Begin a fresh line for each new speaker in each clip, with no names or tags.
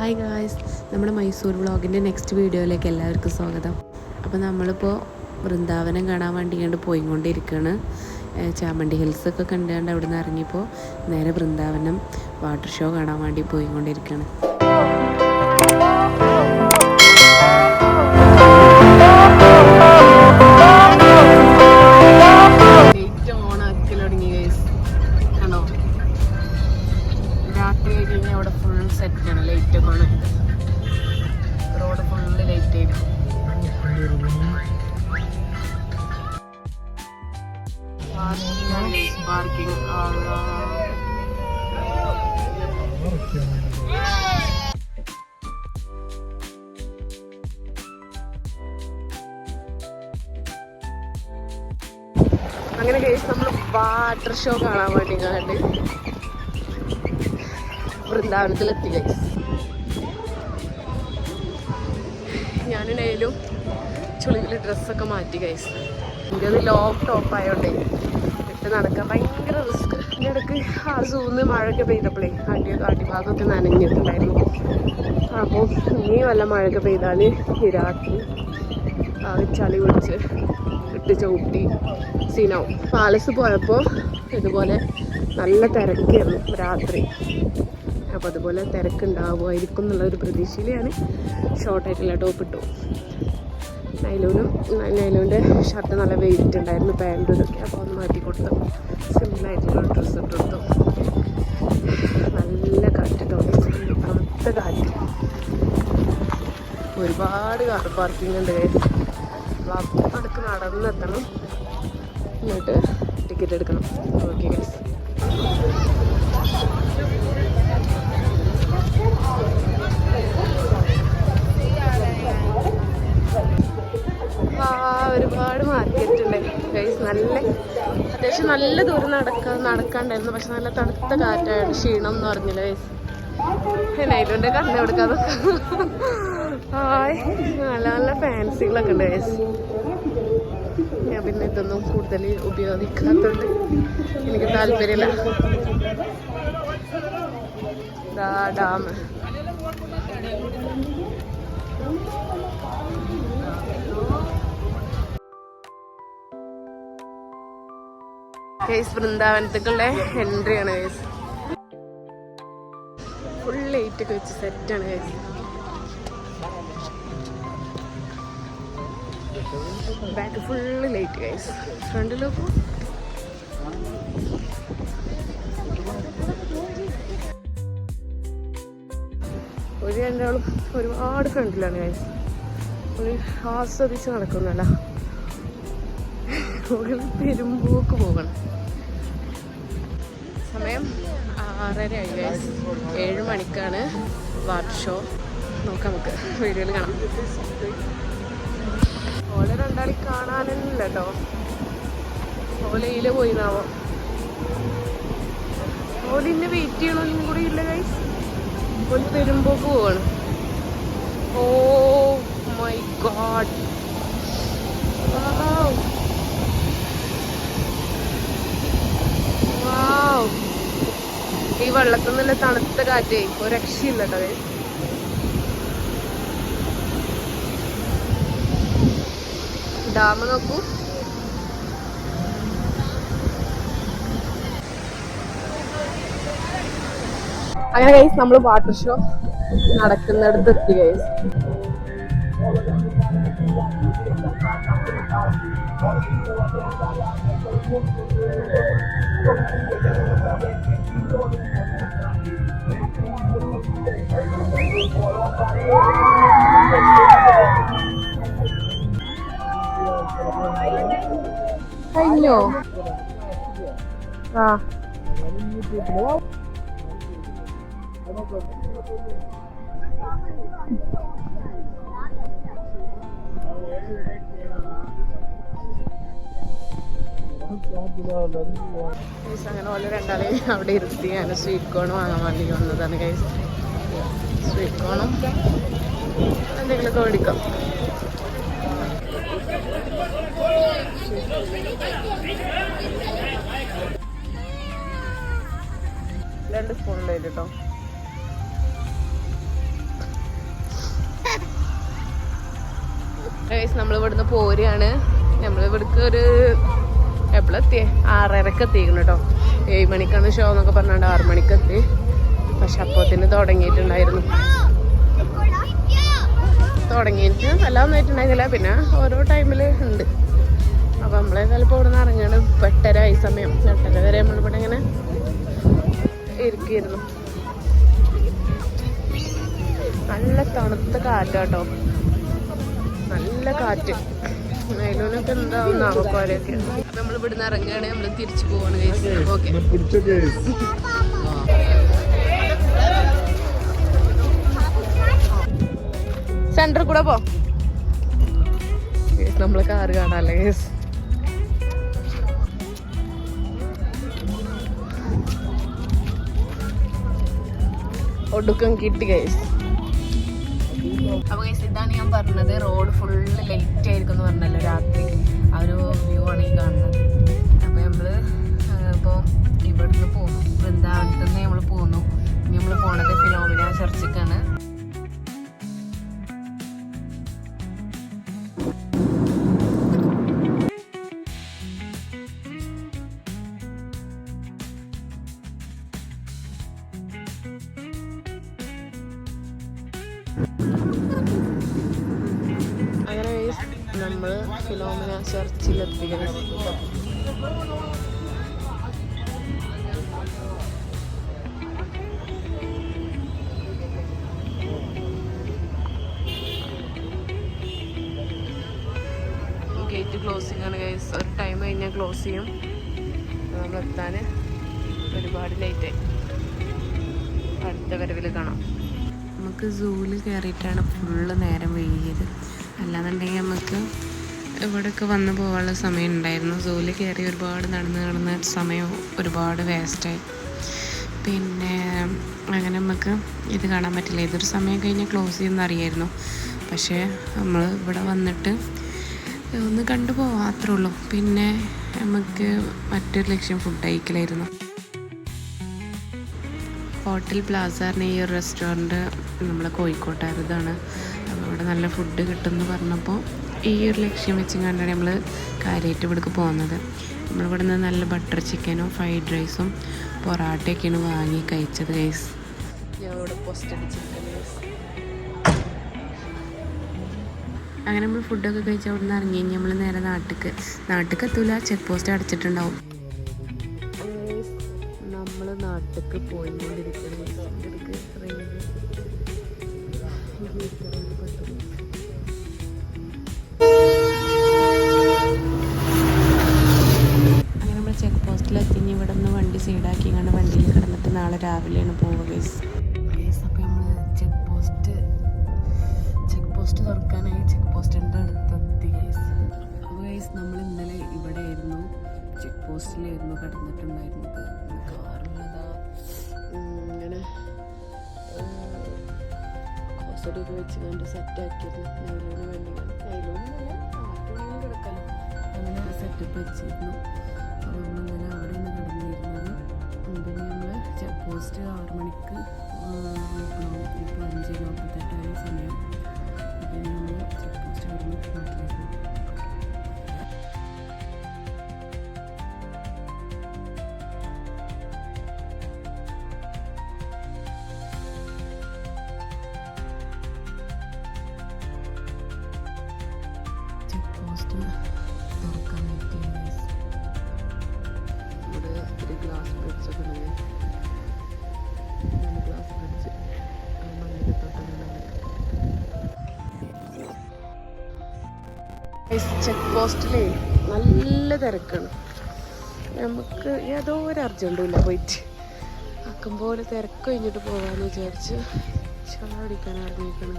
Hi guys നമ്മുടെ Mysore വ്ളോഗിന്റെ next വീഡിയോയിലേക്ക് എല്ലാവർക്കും സ്വാഗതം. അപ്പോൾ നമ്മളിപ്പോൾ വൃന്ദാവനം കാണാൻ വേണ്ടി കണ്ട് പോയിക്കൊണ്ടിരിക്കുകയാണ് ചാമണ്ടി ഹിൽസ് ഒക്കെ കണ്ടുകൊണ്ട് അവിടെ നിന്ന് ഇറങ്ങിയപ്പോൾ നേരെ വൃന്ദാവനം വാട്ടർ ഷോ കാണാൻ വേണ്ടി പോയിക്കൊണ്ടിരിക്കുകയാണ് പാർക്കിംഗ് അങ്ങനെ കേസ് നമ്മൾ വാട്ടർ ഷോ കാണാൻ വേണ്ടി കണ്ട് വൃന്ദാവനത്തിലെത്തി ഗൈസ് ഞാനിടയിലും ചുളിവിൽ ഡ്രസ്സൊക്കെ മാറ്റി കഴിച്ചു എന്റെ ലോങ് ടോപ്പ് ആയതുകൊണ്ടേ നടക്കാൻ ഭയങ്കര റിസ്ക് എന്റെ ഇടയ്ക്ക് ആ സൂന്ന് മഴയൊക്കെ പെയ്തപ്പോഴേ അടി അടിഭാഗമൊക്കെ നനഞ്ഞിട്ടുണ്ടായിരുന്നു. അപ്പോൾ ഇനി വല്ല മഴയൊക്കെ പെയ്താൽ രാത്രി ചളി പിടിച്ച് ഇട്ട് ചവിട്ടി സീനാവും പാലസ് പോയപ്പോൾ ഇതുപോലെ നല്ല തിരക്കായിരുന്നു രാത്രി. അപ്പോൾ അതുപോലെ തിരക്കുണ്ടാവുമായിരിക്കും എന്നുള്ളൊരു പ്രതീക്ഷയിൽ ഞാൻ ഷോർട്ടായിട്ടുള്ള ടോപ്പ് ഇട്ടു. നൈലൂനും നൈലൂന്റെ ഷർട്ട് നല്ല വെയിറ്റ് ഉണ്ടായിരുന്നു പാന്റും ഇതൊക്കെ. അപ്പോൾ ഒന്ന് മാറ്റി കൊടുത്തു. സിമ്പിളായിട്ടുള്ള ഡ്രസ്സ് ഇട്ട് കൊടുത്തു. നല്ല കാറ്റ് തണുത്ത കാറ്റ്. ഒരുപാട് കാർ പാർക്കിംഗ് ഉണ്ട് അടുക്ക് നടന്നെത്തണം എന്നിട്ട് ടിക്കറ്റ് എടുക്കണം. ഓക്കെ ഗൈസ് അത്യാവശ്യം നല്ല ദൂരം നടക്ക നടക്കാണ്ടായിരുന്നു. പക്ഷെ നല്ല തണുത്ത കാറ്റായിരുന്നു. ക്ഷീണം എന്ന് പറഞ്ഞില്ല? ഗൈസ് നൈലുണ്ട് കണ്ണ് കൊടുക്കാതെ ഹായ് നല്ല നല്ല ഫാൻസികളൊക്കെ ഉണ്ട് വയസ്സ് ഞാൻ പിന്നെ ഇതൊന്നും കൂടുതൽ ഉപയോഗിക്കാത്തതുകൊണ്ട് എനിക്ക് താല്പര്യമില്ല. ഡാം. കേസ് വൃന്ദാവനത്തേക്കുള്ള എൻട്രി ആണ് കേസ് ഫുൾ ലൈറ്റ് ഒക്കെ വെച്ച് ആണ് guys back full light guys ഫ്രണ്ടിലോക്കും ഒരു രണ്ടാളും ഒരുപാട് ഫ്രണ്ടിലാണ് ഗൈസ് ഒരു ആസ്വദിച്ച് നടക്കുന്നല്ല പെരുമ്പോക്ക് പോകണം. സമയം ആറര ആയി ഗൈസ് ഏഴ് മണിക്കാണ് വാട്ട് ഷോ. നോക്കാം നമുക്ക് വീഡിയോയിൽ കാണാം. ഓലെ രണ്ടാളി കാണാനില്ല കേട്ടോ പോയി പോയിന്നാവോ ഓലിന്നെ വെയിറ്റ് ചെയ്യണോലും കൂടി ഇല്ല ഗൈസ് ഓൽ പെരുമ്പോക്ക് പോവാണ്. ഓ മൈ ഗോഡ് ഈ വെള്ളത്തിൽ നിന്നുള്ള തണുത്ത കാറ്റേ ഒരു രക്ഷയില്ല കേട്ടോ. ഡാം നോക്കൂ അങ്ങനെ ഗൈസ് നമ്മൾ വാട്ടർ ഷോ നടക്കുന്നിടത്ത് എത്തി ഗൈസ് കഴിഞ്ഞോ? ആ. അങ്ങനെ പോലെ രണ്ടാളെ അവിടെ ഇരുത്തി ഞാൻ സ്വീറ്റ് കോൺ വാങ്ങാൻ വേണ്ടി വന്നതാണ് ഗൈസ് വിൽക്കണം എന്തെങ്കിലുമൊക്കെ മേടിക്കാം. രണ്ട് സ്പൂണുണ്ടായിട്ട് കേട്ടോ നമ്മൾ പോരുകയാണ്. നമ്മൾ ഒരു എപ്പോഴെത്തിയേ ആറരക്ക് എത്തിക്കണം കേട്ടോ ഏഴ് മണിക്കാണ് ഷോ എന്നൊക്കെ പറഞ്ഞുകൊണ്ട് ആറ് മണിക്ക് എത്തി പക്ഷെ അപ്പോത്തിന് തുടങ്ങിയിട്ടുണ്ടായിരുന്നു. തുടങ്ങിയിട്ട് നല്ല ഒന്നായിട്ടുണ്ടായിരുന്നില്ല പിന്നെ ഓരോ ടൈമിൽ ഉണ്ട്. അപ്പം നമ്മളെ ചിലപ്പോൾ ഇവിടെ നിന്ന് ഇറങ്ങിയാണ് എട്ടര ഈ സമയം. എട്ടര വരെ നമ്മളിവിടെ ഇങ്ങനെ ഇരിക്കുന്നു നല്ല തണുത്ത കാറ്റാട്ടോ. നല്ല കാറ്റ്. നൈലോനൊക്കെ എന്താവും നാമക്കോരൊക്കെ നമ്മൾ ഇവിടുന്ന് ഇറങ്ങുകയാണ്. നമ്മൾ തിരിച്ചു പോവാണ് ഓക്കെ സെന്ററിൽ കൂടെ പോ. നമ്മളെ കാറ് കാണാല്ലേ ഗേസ് ഒടുക്കം കിട്ടി ഗൈസ് അപ്പൊ ഗൈസ് ഇതാണ് ഞാൻ പറഞ്ഞത്. റോഡ് ഫുള്ള് ലൈറ്റ് ആയിരിക്കും എന്ന് പറഞ്ഞല്ലോ രാത്രി. ആ ഒരു വ്യൂ ആണ് ഈ കാണുന്നത്. അപ്പൊ നമ്മൾ ഇപ്പോൾ ഇവിടുന്ന് പോകുന്നു വൃന്ദാവനത്തുനിന്ന് നമ്മൾ പോകുന്നു ഇനി നമ്മൾ പോണത് ഫിലോമിന ചർച്ചിക്കാണ്. ചർച്ചിലെത്തിയത് ഗേറ്റ് ക്ലോസിംഗ് ആണ് ഗൈസ് ഒരു ടൈം കഴിഞ്ഞാൽ ക്ലോസ് ചെയ്യും. നമ്മൾ എത്താൻ ഒരുപാട് ലേറ്റായി അടുത്ത വരവിൽ കാണാം. നമുക്ക് സൂവിൽ കയറിയിട്ടാണ് ഫുള്ള് നേരം വൈകിയത്. അല്ലാന്നുണ്ടെങ്കിൽ നമുക്ക് ഇവിടെയൊക്കെ വന്നു പോകാനുള്ള സമയം ഉണ്ടായിരുന്നു ജോലി കയറി ഒരുപാട് നടന്ന് നടന്ന സമയം ഒരുപാട് വേസ്റ്റായി പിന്നെ അങ്ങനെ നമുക്ക് ഇത് കാണാൻ പറ്റില്ല. ഇതൊരു സമയം കഴിഞ്ഞ് ക്ലോസ് ചെയ്യുമെന്ന് അറിയായിരുന്നു. പക്ഷേ നമ്മൾ ഇവിടെ വന്നിട്ട് ഒന്ന് കണ്ടു പോവാം അത്രേ ഉള്ളൂ. പിന്നെ നമുക്ക് മറ്റൊരു ലക്ഷ്യം ഫുഡ് കഴിക്കലായിരുന്നു. ഹോട്ടൽ പ്ലാസ പറഞ്ഞ ഈ ഒരു റെസ്റ്റോറന്റ് നമ്മളെ കോഴിക്കോട്ടാരതാണ് അപ്പോൾ ഇവിടെ നല്ല ഫുഡ് കിട്ടുമെന്ന് പറഞ്ഞപ്പോൾ ഈ ഒരു ലക്ഷ്യം വെച്ചും കണ്ടാണ് നമ്മൾ കാര്യമായിട്ട് ഇവിടേക്ക് പോകുന്നത്. നമ്മളിവിടെ നിന്ന് നല്ല ബട്ടർ ചിക്കനും ഫ്രൈഡ് റൈസും പൊറാട്ടയൊക്കെയാണ് വാങ്ങി കഴിച്ചത് ഗൈസ് അങ്ങനെ നമ്മൾ ഫുഡൊക്കെ കഴിച്ച് അവിടെ നിന്ന് ഇറങ്ങി കഴിഞ്ഞ് നമ്മൾ നേരെ നാട്ടിക്ക്. നാട്ടിക്ക് എത്തൂല ചെക്ക് പോസ്റ്റ് അടച്ചിട്ടുണ്ടാവും. നമ്മൾ നാട്ടിക്ക് പോയിക്കൊണ്ടിരിക്കണം രാവിലെയാണ് പോവുക ഗൈസ് അപ്പോൾ നമ്മൾ ചെക്ക് പോസ്റ്റ് ചെക്ക് പോസ്റ്റ് തുറക്കാനായി ചെക്ക് അപ്പോൾ നമ്മൾ ഇന്നലെ ഇവിടെ ആയിരുന്നു ചെക്ക് ഇങ്ങനെ കോസ്റ്റൊക്കെ വെച്ച് കണ്ട് സെറ്റാക്കിയിരുന്നു നൈലോന് വേണ്ടി. ആർക്കും കിടക്കല്ലോ അങ്ങനെ സെറ്റപ്പ് വെച്ചിരുന്നു. ചെക്ക് പോസ്റ്റ് ആറ് മണിക്ക് നോക്കണം ഇപ്പോൾ അഞ്ച് നാൽപ്പത്തെട്ടായ സമയം. പിന്നെ നമ്മൾ ചെക്ക് പോസ്റ്റ് അവിടെ നിന്ന് നാട്ടിലേക്ക്. ചെക്ക് പോസ്റ്റ് ചെക്ക് പോസ്റ്റിലേ നല്ല തിരക്കാണ്. നമുക്ക് ഏതോ ഒരു അർജന്റും ഇല്ല പോയിട്ട്. അക്കം പോലെ തിരക്ക് കഴിഞ്ഞിട്ട് പോകാമെന്ന് വിചാരിച്ച് ചാടിക്കാൻ ഇറങ്ങിയിരിക്കണം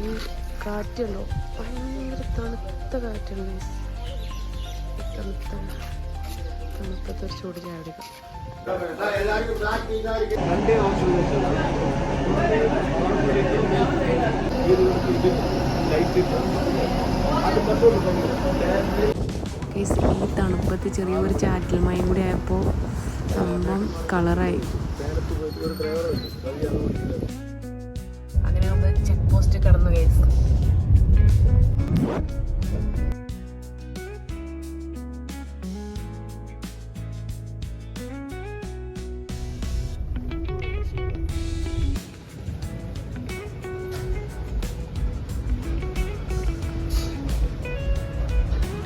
ഈ കാറ്റുണ്ടോ? ഭയങ്കര തണുത്ത കാറ്റാണ് ഗൈസ് തണുത്ത തണുപ്പത്തെ ചൂട് ചാടിക്കാം Guys, ഈ തണുപ്പത്ത് ചെറിയൊരു ചാറ്റൽ മയം കൂടി ആയപ്പോൾ സംഭവം കളറായി. അങ്ങനെ നമ്മൾ ചെക്ക് പോസ്റ്റ് കടന്നു കേസ്.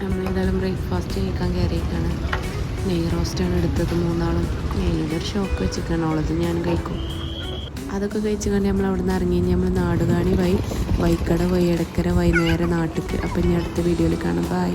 നമ്മളേതായാലും ബ്രേക്ക്ഫാസ്റ്റ് കഴിക്കാൻ കയറിയിട്ടാണ് നെയ് റോസ്റ്റാണ് എടുത്തത് മൂന്നാളും. നെയ്യിലൊരു ഷോക്ക് വെച്ചിട്ടാണ് ഉള്ളത് ഞാൻ കഴിക്കും. അതൊക്കെ കഴിച്ച് കണ്ട് നമ്മൾ അവിടെ നിന്ന് ഇറങ്ങി നമ്മൾ നാടുകാണി വൈ വൈക്കട വൈ ഇടക്കര വൈകുന്നേരം നാട്ടിൽ അപ്പം ഇനി അടുത്ത വീഡിയോയിൽ കാണാം. ബൈ